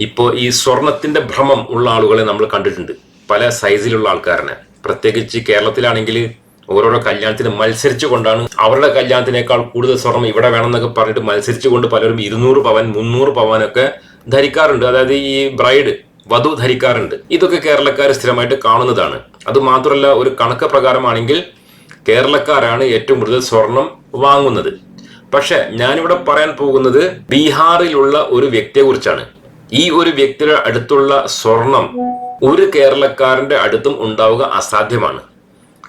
ഇപ്പോൾ ഈ സ്വർണത്തിന്റെ ഭ്രമം ഉള്ള ആളുകളെ നമ്മൾ കണ്ടിട്ടുണ്ട്. പല സൈസിലുള്ള ആൾക്കാരനെ. പ്രത്യേകിച്ച് കേരളത്തിലാണെങ്കിൽ ഓരോരോ കല്യാണത്തിന് മത്സരിച്ചു കൊണ്ടാണ് അവരുടെ കല്യാണത്തിനേക്കാൾ കൂടുതൽ സ്വർണം ഇവിടെ വേണമെന്നൊക്കെ പറഞ്ഞിട്ട് മത്സരിച്ചു കൊണ്ട് പലരും ഇരുന്നൂറ് പവൻ മുന്നൂറ് പവനൊക്കെ ധരിക്കാറുണ്ട്. അതായത് ഈ ബ്രൈഡ് വധു ധരിക്കാറുണ്ട്. ഇതൊക്കെ കേരളക്കാർ സ്ഥിരമായിട്ട് കാണുന്നതാണ്. അത് മാത്രമല്ല ഒരു കണക്ക് പ്രകാരമാണെങ്കിൽ കേരളക്കാരാണ് ഏറ്റവും കൂടുതൽ സ്വർണം വാങ്ങുന്നത്. പക്ഷെ ഞാനിവിടെ പറയാൻ പോകുന്നത് ബീഹാറിലുള്ള ഒരു വ്യക്തിയെ കുറിച്ചാണ് ഈ ഒരു വ്യക്തിയുടെ അടുത്തുള്ള സ്വർണം ഒരു കേരളക്കാരന്റെ അടുത്തും ഉണ്ടാവുക അസാധ്യമാണ്.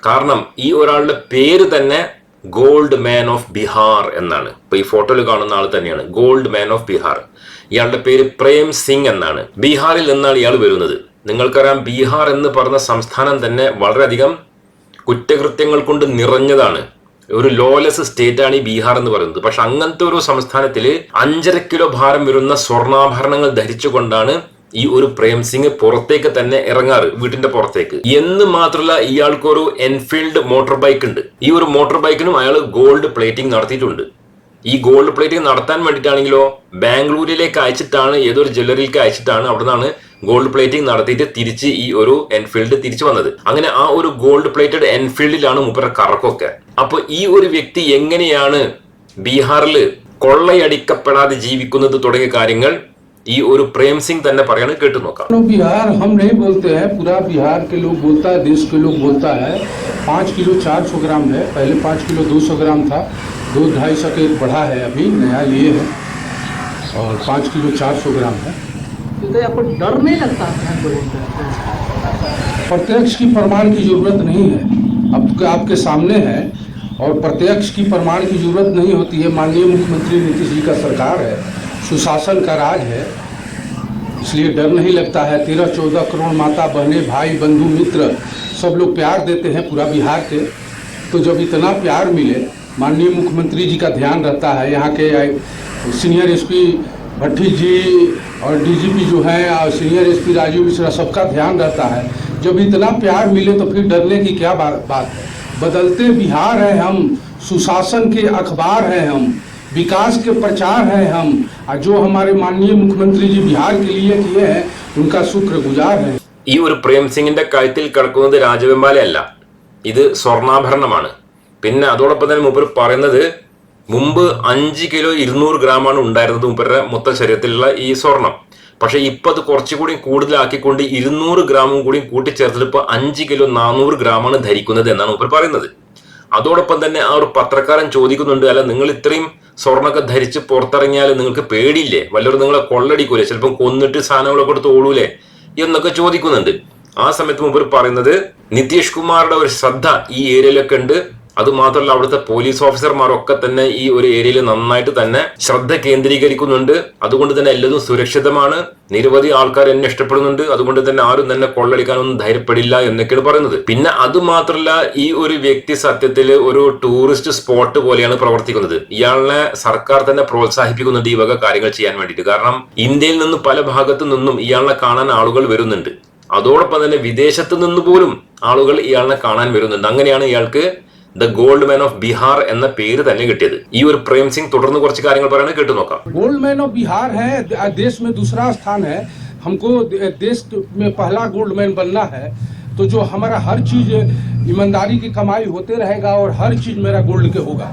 കാരണം ഈ ഒരാളുടെ പേര് തന്നെ ഗോൾഡ് മാൻ ഓഫ് ബീഹാർ എന്നാണ്. ഇപ്പൊ ഈ ഫോട്ടോയിൽ കാണുന്ന ആൾ തന്നെയാണ് ഗോൾഡ് മാൻ ഓഫ് ബീഹാർ. ഇയാളുടെ പേര് പ്രേം സിംഗ് എന്നാണ്. ബീഹാറിൽ നിന്നാണ് ഇയാൾ വരുന്നത്. നിങ്ങൾക്കറിയാം ബീഹാർ എന്ന് പറഞ്ഞ സംസ്ഥാനം തന്നെ വളരെയധികം കുറ്റകൃത്യങ്ങൾ കൊണ്ട് നിറഞ്ഞതാണ്. ഒരു ലോലെസ് സ്റ്റേറ്റ് ആണ് ഈ ബീഹാർ എന്ന് പറയുന്നത്. പക്ഷെ അങ്ങനത്തെ ഒരു സംസ്ഥാനത്തിൽ അഞ്ചര കിലോ ഭാരം വരുന്ന സ്വർണാഭരണങ്ങൾ ധരിച്ചുകൊണ്ടാണ് ഈ ഒരു പ്രേം സിംഗ് പുറത്തേക്ക് തന്നെ ഇറങ്ങാറ് വീട്ടിന്റെ പുറത്തേക്ക്. എന്ന് മാത്രമല്ല ഇയാൾക്ക് ഒരു എൻഫീൽഡ് മോട്ടോർ ബൈക്ക് ഉണ്ട്. ഈ ഒരു മോട്ടോർ ബൈക്കിനും അയാൾ ഗോൾഡ് പ്ലേറ്റിംഗ് നടത്തിയിട്ടുണ്ട്. ഈ ഗോൾഡ് പ്ലേറ്റിംഗ് നടത്താൻ വേണ്ടിയിട്ടാണെങ്കിലോ ബാംഗ്ലൂരിലേക്ക് അയച്ചിട്ടാണ് ഏതൊരു ജ്വല്ലറിയിലേക്ക് അയച്ചിട്ടാണ് അവിടെ നിന്നാണ് ഗോൾഡ് പ്ലേറ്റിംഗ് നടത്തിയിട്ട് തിരിച്ച് ഈ ഒരു എൻഫീൽഡ് തിരിച്ചു വന്നത് അങ്ങനെ ആ ഒരു ഗോൾഡ് പ്ലേറ്റഡ് എൻഫീൽഡിലാണ് മൂപ്പര കറക്കൊക്കെ അപ്പൊ ഈ ഒരു വ്യക്തി എങ്ങനെയാണ് ബീഹാറിൽ കൊള്ളയടിക്കപ്പെടാതെ ജീവിക്കുന്നത് തുടങ്ങിയ കാര്യങ്ങൾ ഈ ഒരു പ്രേം സിംഗ് തന്നെ പറയാണ് കേട്ടു നോക്കാം नो बिहार हम नहीं बोलते हैं पूरा बिहार के लोग बोलता है देश के लोग बोलता है पाँच किलो चार सौ ग्राम है पहले पाँच किलो दो सौ ग्राम था दो ढाई सौ के बढ़ा है अभी नया लिए है और पाँच किलो चार सौ ग्राम है तो आपको डर नहीं लगता? प्रत्यक्ष की प्रमाण की ज़रूरत नहीं है। अब तो आपके सामने है और प्रत्यक्ष की प्रमाण की ज़रूरत नहीं होती है। माननीय मुख्यमंत्री नीतीश जी का सरकार है, सुशासन का राज है, इसलिए डर नहीं लगता है। तेरह, चौदह करोड़ माता, बहने, भाई, बंधु, मित्र, सब लोग प्यार देते हैं पूरा बिहार के। तो जब इतना प्यार मिले, माननीय मुख्यमंत्री जी का ध्यान रहता है। यहाँ के सीनियर एसपी भट्टी जी और डीजीपी जो हैं और सीनियर एसपी राजीव मिश्रा सबका ध्यान रहता है जब इतना प्यार मिले तो फिर डरने की क्या बा- बात है बदलते बिहार हैं हम सुशासन के अखबार हैं हम विकास के प्रचार हैं हम और जो हमारे माननीय मुख्यमंत्री जी बिहार के लिए किए हैं उनका शुक्रगुजार हैं ഈ ഒരു പ്രേം സിംഗിന്റെ കഴുത്തിൽ കിടക്കുന്നത് രാജവെമ്പാലയല്ല ഇത് സ്വർണ്ണാഭരണമാണ് പിന്നെ അതോടൊപ്പം തന്നെ മൂപ്പർ പറയുന്നത് മുമ്പ് അഞ്ച് കിലോ ഇരുന്നൂറ് ഗ്രാമാണ് ഉണ്ടായിരുന്നത് മൂപ്പരുടെ മൊത്ത ശരീരത്തിലുള്ള ഈ സ്വർണം. പക്ഷേ ഇപ്പോൾ അത് കുറച്ചുകൂടി കൂടുതലാക്കിക്കൊണ്ട് ഇരുന്നൂറ് ഗ്രാമും കൂടി കൂട്ടിച്ചേർത്തിട്ട് ഇപ്പോൾ അഞ്ച് കിലോ നാനൂറ് ഗ്രാമാണ് ധരിക്കുന്നത് എന്നാണ് മൂപ്പർ പറയുന്നത്. അതോടൊപ്പം തന്നെ ആ ഒരു പത്രക്കാരൻ ചോദിക്കുന്നുണ്ട് അല്ല നിങ്ങൾ ഇത്രയും സ്വർണമൊക്കെ ധരിച്ച് പുറത്തിറങ്ങിയാൽ നിങ്ങൾക്ക് പേടിയില്ലേ? വല്ലവരും നിങ്ങളെ കൊള്ളടിക്കൂലേ? ചിലപ്പം കൊന്നിട്ട് സാധനങ്ങളൊക്കെ കൊടുത്ത് ഓടൂലേ? എന്നൊക്കെ ചോദിക്കുന്നുണ്ട്. ആ സമയത്ത് മുമ്പ് പറയുന്നത് നിതീഷ് കുമാറുടെ ഒരു ശ്രദ്ധ ഈ ഏരിയയിലൊക്കെ ഉണ്ട്. അത് മാത്രമല്ല അവിടുത്തെ പോലീസ് ഓഫീസർമാരൊക്കെ തന്നെ ഈ ഒരു ഏരിയയിൽ നന്നായിട്ട് തന്നെ ശ്രദ്ധ കേന്ദ്രീകരിക്കുന്നുണ്ട്. അതുകൊണ്ട് തന്നെ എല്ലാതും സുരക്ഷിതമാണ്. നിരവധി ആൾക്കാർ എന്നെ ഇഷ്ടപ്പെടുന്നുണ്ട്. അതുകൊണ്ട് തന്നെ ആരും തന്നെ കൊള്ളടിക്കാനൊന്നും ധൈര്യപ്പെടില്ല എന്നൊക്കെയാണ് പറയുന്നത്. പിന്നെ അത് മാത്രമല്ല ഈ ഒരു വ്യക്തി സത്യത്തിൽ ഒരു ടൂറിസ്റ്റ് സ്പോട്ട് പോലെയാണ് പ്രവർത്തിക്കുന്നത്. ഇയാളെ സർക്കാർ തന്നെ പ്രോത്സാഹിപ്പിക്കുന്നുണ്ട് ഈ വക കാര്യങ്ങൾ ചെയ്യാൻ വേണ്ടിയിട്ട്. കാരണം ഇന്ത്യയിൽ നിന്ന് പല ഭാഗത്തു നിന്നും ഇയാളെ കാണാൻ ആളുകൾ വരുന്നുണ്ട്. അതോടൊപ്പം തന്നെ വിദേശത്ത് നിന്ന് പോലും ആളുകൾ ഇയാളെ കാണാൻ വരുന്നുണ്ട്. അങ്ങനെയാണ് ഇയാൾക്ക് the gold man of Bihar എന്ന പേര് തന്നെ കിട്ടിയത് ഈ ഒരു പ്രേം സിംഗ് തുടർന്ന് കുറച്ച് കാര്യങ്ങൾ പറയുന്നത് കേട്ടു നോക്കാം गोल्ड मैन ऑफ बिहार है द- देश में दूसरा स्थान है हमको दे- देश में पहला गोल्ड मैन बनना है तो जो हमारा हर चीज ईमानदारी की कमाई होते रहेगा और हर चीज मेरा गोल्ड के होगा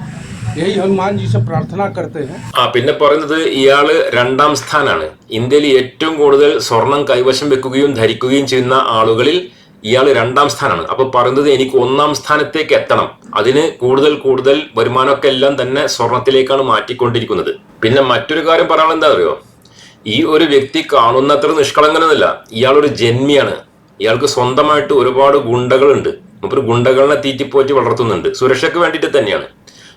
यही हनुमान जी से प्रार्थना करते हैं ആ പിന്നെ പറയുന്നത് ഇയാള് രണ്ടാം സ്ഥാനാണ് ഇന്ത്യയിൽ ഏറ്റവും കൂടുതൽ സ്വർണം കൈവശം വെക്കുകയും ധരിക്കുകയും ചെയ്യുന്ന ആളുകളിൽ ഇയാൾ രണ്ടാം സ്ഥാനമാണ് അപ്പൊ പറയുന്നത് എനിക്ക് ഒന്നാം സ്ഥാനത്തേക്ക് എത്തണം. അതിന് കൂടുതൽ കൂടുതൽ വരുമാനമൊക്കെ എല്ലാം തന്നെ സ്വർണത്തിലേക്കാണ് മാറ്റിക്കൊണ്ടിരിക്കുന്നത്. പിന്നെ മറ്റൊരു കാര്യം പറയാനുള്ള എന്താ അറിയോ? ഈ ഒരു വ്യക്തി കാണുന്നത്ര നിഷ്കളങ്കനൊന്നുമില്ല. ഇയാളൊരു ജന്മിയാണ്. ഇയാൾക്ക് സ്വന്തമായിട്ട് ഒരുപാട് ഗുണ്ടകളുണ്ട്. മുമ്പ് ഗുണ്ടകളെ തീറ്റിപ്പോറ്റി വളർത്തുന്നുണ്ട്. സുരക്ഷയ്ക്ക് വേണ്ടിയിട്ട് തന്നെയാണ്.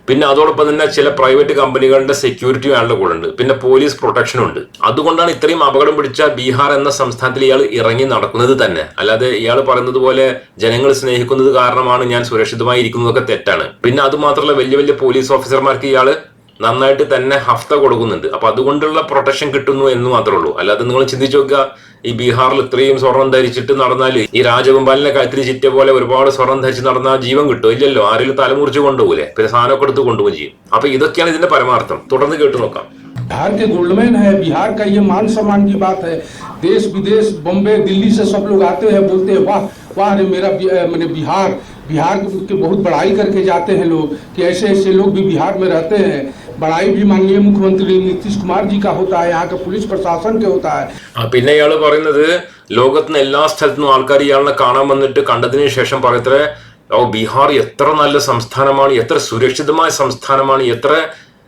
പിന്നെ അതോടൊപ്പം തന്നെ ചില പ്രൈവറ്റ് കമ്പനികളുടെ സെക്യൂരിറ്റി അയാളുടെ കൂടെ ഉണ്ട് പിന്നെ പോലീസ് പ്രൊട്ടക്ഷനും ഉണ്ട്. അതുകൊണ്ടാണ് ഇത്രയും അപകടം പിടിച്ച ബീഹാർ എന്ന സംസ്ഥാനത്തിൽ ഇയാൾ ഇറങ്ങി നടക്കുന്നത് തന്നെ. അല്ലാതെ ഇയാൾ പറയുന്നത് പോലെ ജനങ്ങൾ സ്നേഹിക്കുന്നത് കാരണമാണ് ഞാൻ സുരക്ഷിതമായി ഇരിക്കുന്നതൊക്കെ തെറ്റാണ്. പിന്നെ അത് മാത്രമല്ല വലിയ വലിയ പോലീസ് ഓഫീസർമാർക്ക് ഇയാൾ നന്നായിട്ട് തന്നെ ഹഫ്ത കൊടുക്കുന്നുണ്ട് അപ്പൊ അതുകൊണ്ടുള്ള പ്രൊട്ടക്ഷൻ കിട്ടുന്നു എന്ന് മാത്രമേ ഉള്ളൂ അല്ലാതെ നിങ്ങൾ ചിന്തിച്ചു നോക്കുക ഈ ബീഹാറിൽ ഇത്രയും സ്വർണം ധരിച്ചിട്ട് നടന്നാൽ ഈ രാജഗോപാലിനെ കഴുത്തിൽ ചിറ്റ പോലെ ഒരുപാട് സ്വർണം ധരിച്ച് നടന്നാൽ ജീവൻ കിട്ടും ഇല്ലല്ലോ ആരെങ്കിലും തലമുറിച്ച് കൊണ്ടുപോകില്ലേ പിന്നെ സാധനമൊക്കെ എടുത്ത് കൊണ്ടുപോകും ചെയ്യും അപ്പൊ ഇതൊക്കെയാണ് ഇതിന്റെ പരമാർത്ഥം തുടർന്ന് കേട്ടു നോക്കാം बिहार के गोल्डमैन है बिहार का ये मान सम्मान की बात है देश विदेश बम्बे दिल्ली से सब लोग आते हैं बोलते हैं वाह वाह रे मेरा बि- अ, मैंने बिहार बिहार की बहुत बड़ाई करके जाते हैं लोग कि ऐसे ऐसे लोग भी बिहार में रहते हैं बड़ाई भी माननीय मुख्यमंत्री नीतीश कुमार जी का होता है यहाँ കാ पुलिस प्रशासन के होता है। പിന്നെ ഇയാൾ പറയുന്നത് ലോകത്തിന് എല്ലാ സ്ഥലത്തുനിന്നും ആൾക്കാർ ഇയാളിനെ കാണാൻ വന്നിട്ട് കണ്ടതിന് ശേഷം പറയത്രേ ഓ ബീഹാർ എത്ര നല്ല സംസ്ഥാനമാണ് എത്ര സുരക്ഷിതമായ സംസ്ഥാനമാണ് എത്ര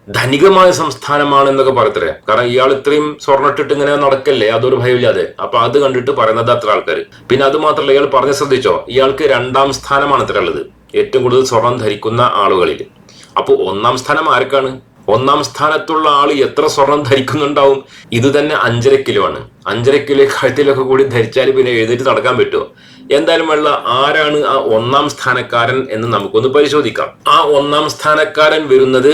ധനികമായ സംസ്ഥാനമാണ് എന്നൊക്കെ പറയത്രേ കാരണം ഇയാൾ ഇത്രയും സ്വർണിട്ടിട്ട് ഇങ്ങനെ നടക്കല്ലേ അതൊരു ഭയമില്ലാതെ. അപ്പൊ അത് കണ്ടിട്ട് പറയുന്നത് അത്ര ആൾക്കാർ പിന്നെ അത് മാത്രമല്ല ഇയാൾ പറഞ്ഞു ശ്രദ്ധിച്ചോ ഇയാൾക്ക് രണ്ടാം സ്ഥാനമാണ് അത്ര ഉള്ളത് ഏറ്റവും കൂടുതൽ സ്വർണം ധരിക്കുന്ന ആളുകളിൽ അപ്പോൾ ഒന്നാം സ്ഥാനം ആർക്കാണ്? ഒന്നാം സ്ഥാനത്തുള്ള ആൾ എത്ര സ്വർണം ധരിക്കുന്നുണ്ടാവും? ഇത് തന്നെ അഞ്ചര കിലോ ആണ്. അഞ്ചര കിലോ കഴുത്തിലൊക്കെ കൂടി ധരിച്ചാൽ പിന്നെ എഴുതിട്ട് നടക്കാൻ പറ്റുമോ? എന്തായാലും വെള്ള ആരാണ് ആ ഒന്നാം സ്ഥാനക്കാരൻ എന്ന് നമുക്കൊന്ന് പരിശോധിക്കാം. ആ ഒന്നാം സ്ഥാനക്കാരൻ വരുന്നത്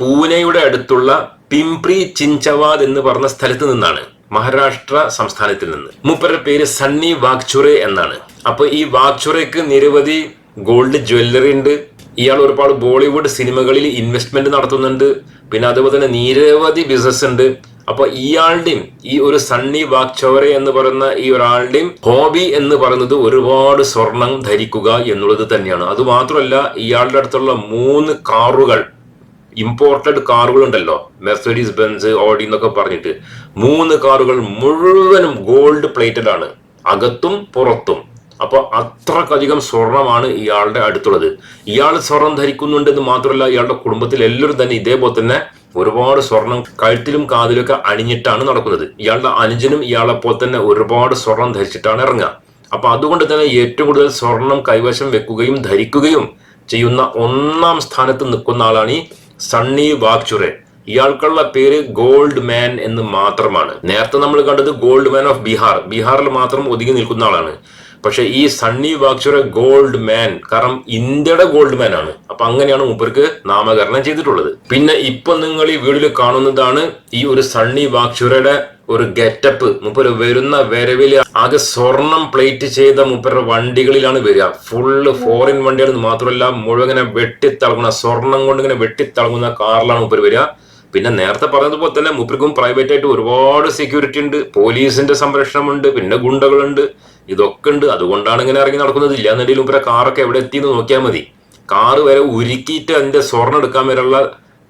പൂനെയുടെ അടുത്തുള്ള പിംപ്രി ചിഞ്ചവാദ് എന്ന് പറഞ്ഞ സ്ഥലത്ത് നിന്നാണ്. മഹാരാഷ്ട്ര സംസ്ഥാനത്തിൽ നിന്ന്. മൂപ്പരുടെ പേര് സണ്ണി വാഗ്ചുറെ എന്നാണ്. അപ്പൊ ഈ വാഗ്ചുറയ്ക്ക് നിരവധി ഗോൾഡ് ജ്വല്ലറി ഉണ്ട്. ഇയാൾ ഒരുപാട് ബോളിവുഡ് സിനിമകളിൽ ഇൻവെസ്റ്റ്മെന്റ് നടത്തുന്നുണ്ട്. പിന്നെ അതുപോലെ തന്നെ നിരവധി ബിസിനസ് ഉണ്ട്. അപ്പൊ ഇയാളുടെയും ഈ ഒരു സണ്ണി വാക്ചോറെ എന്ന് പറയുന്ന ഈ ഒരാളുടെയും ഹോബി എന്ന് പറയുന്നത് ഒരുപാട് സ്വർണം ധരിക്കുക എന്നുള്ളത് തന്നെയാണ്. അത് മാത്രമല്ല ഇയാളുടെ അടുത്തുള്ള മൂന്ന് കാറുകൾ ഇമ്പോർട്ടഡ് കാറുകൾ ഉണ്ടല്ലോ മെർസഡീസ് ബെൻസ് ഓഡി എന്നൊക്കെ പറഞ്ഞിട്ട്. മൂന്ന് കാറുകൾ മുഴുവനും ഗോൾഡ് പ്ലേറ്റഡ് ആണ്. അകത്തും പുറത്തും. അപ്പൊ അത്രക്കധികം സ്വർണമാണ് ഇയാളുടെ അടുത്തുള്ളത്. ഇയാൾ സ്വർണം ധരിക്കുന്നുണ്ടെന്ന് മാത്രമല്ല ഇയാളുടെ കുടുംബത്തിൽ എല്ലാവരും തന്നെ ഇതേപോലെ തന്നെ ഒരുപാട് സ്വർണം കഴുത്തിലും കാതിലൊക്കെ അണിഞ്ഞിട്ടാണ് നടക്കുന്നത്. ഇയാളുടെ അനുജനും ഇയാളെ പോലെ തന്നെ ഒരുപാട് സ്വർണം ധരിച്ചിട്ടാണ് ഇറങ്ങുക. അപ്പൊ അതുകൊണ്ട് തന്നെ ഏറ്റവും കൂടുതൽ സ്വർണം കൈവശം വെക്കുകയും ധരിക്കുകയും ചെയ്യുന്ന ഒന്നാം സ്ഥാനത്ത് നിൽക്കുന്ന ആളാണ് ഈ സണ്ണി വാക്ചുറെ. ഇയാൾക്കുള്ള പേര് ഗോൾഡ് മാൻ എന്ന് മാത്രമാണ്. നേരത്തെ നമ്മൾ കണ്ടത് ഗോൾഡ് മാൻ ഓഫ് ബീഹാർ. ബീഹാറിൽ മാത്രം ഒതുങ്ങി നിൽക്കുന്ന ആളാണ്. പക്ഷെ ഈ സണ്ണി ബാക്ചുറ ഗോൾഡ് മാൻ കാരണം ഇന്ത്യയുടെ ഗോൾഡ് മാൻ ആണ്. അപ്പൊ അങ്ങനെയാണ് മൂപ്പർക്ക് നാമകരണം ചെയ്തിട്ടുള്ളത്. പിന്നെ ഇപ്പൊ നിങ്ങൾ ഈ വീഡിയോയിൽ കാണുന്നതാണ് ഈ ഒരു സണ്ണി ബാക്ചുറയുടെ ഒരു ഗെറ്റപ്പ്. മുപ്പര് വരുന്ന വരവിൽ ആകെ സ്വർണം പ്ലേറ്റ് ചെയ്ത മുപ്പരുടെ വണ്ടികളിലാണ് വരിക. ഫുള്ള് ഫോറിൻ വണ്ടികൾ മാത്രമല്ല മുഴുവൻ ഇങ്ങനെ വെട്ടിത്തിളങ്ങുന്ന സ്വർണം കൊണ്ട് ഇങ്ങനെ വെട്ടിത്തിളങ്ങുന്ന കാറിലാണ് മുപ്പർ വരിക. പിന്നെ നേരത്തെ പറഞ്ഞതുപോലെ തന്നെ മൂപ്പർക്കും പ്രൈവറ്റ് ആയിട്ട് ഒരുപാട് സെക്യൂരിറ്റി ഉണ്ട്. പോലീസിന്റെ സംരക്ഷണമുണ്ട്. പിന്നെ ഗുണ്ടകളുണ്ട്. ഇതൊക്കെ ഉണ്ട്. അതുകൊണ്ടാണ് ഇങ്ങനെ ഇറങ്ങി നടക്കുന്നത്. ഇല്ല എന്നുണ്ടെങ്കിൽ മൂപ്പരെ കാറൊക്കെ എവിടെ എത്തി എന്ന് നോക്കിയാൽ മതി. കാറ് വരെ ഉരുക്കിയിട്ട് അതിന്റെ സ്വർണം എടുക്കാൻ വരെയുള്ള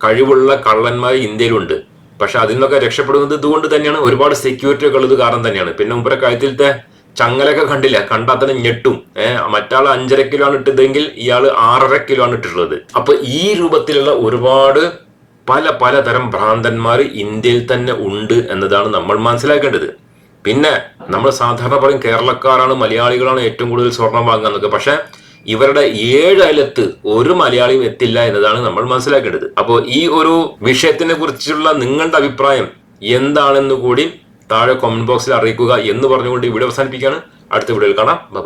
കഴിവുള്ള കള്ളന്മാർ ഇന്ത്യയിലുണ്ട്. പക്ഷെ അതിൽ നിന്നൊക്കെ രക്ഷപ്പെടുന്നത് ഇതുകൊണ്ട് തന്നെയാണ്. ഒരുപാട് സെക്യൂരിറ്റി ഒക്കെ ഉള്ളത് കാരണം തന്നെയാണ്. പിന്നെ മുമ്പേ കഴുത്തിലത്തെ ചങ്ങലൊക്കെ കണ്ടില്ല? കണ്ടാൽ തന്നെ ഞെട്ടും. ഏഹ് മറ്റാൾ അഞ്ചര കിലോ ആണ് ഇട്ടതെങ്കിൽ ഇയാൾ ആറര കിലോ ആണ് ഇട്ടിട്ടുള്ളത്. അപ്പൊ ഈ രൂപത്തിലുള്ള ഒരുപാട് പല പലതരം ഭ്രാന്തന്മാർ ഇന്ത്യയിൽ തന്നെ ഉണ്ട് എന്നതാണ് നമ്മൾ മനസ്സിലാക്കേണ്ടത്. പിന്നെ നമ്മൾ സാധാരണ പറയും കേരളക്കാരാണ് മലയാളികളാണ് ഏറ്റവും കൂടുതൽ സ്വർണം വാങ്ങുക എന്നൊക്കെ. പക്ഷെ ഇവരുടെ ഏഴലത്ത് ഒരു മലയാളിയും എത്തില്ല എന്നതാണ് നമ്മൾ മനസ്സിലാക്കേണ്ടത്. അപ്പോൾ ഈ ഒരു വിഷയത്തിനെ കുറിച്ചുള്ള നിങ്ങളുടെ അഭിപ്രായം എന്താണെന്ന് കൂടി താഴെ കമന്റ് ബോക്സിൽ അറിയിക്കുക എന്ന് പറഞ്ഞുകൊണ്ട് ഇവിടെ അവസാനിപ്പിക്കുകയാണ്. അടുത്ത വീഡിയോയിൽ കാണാം. ബൈ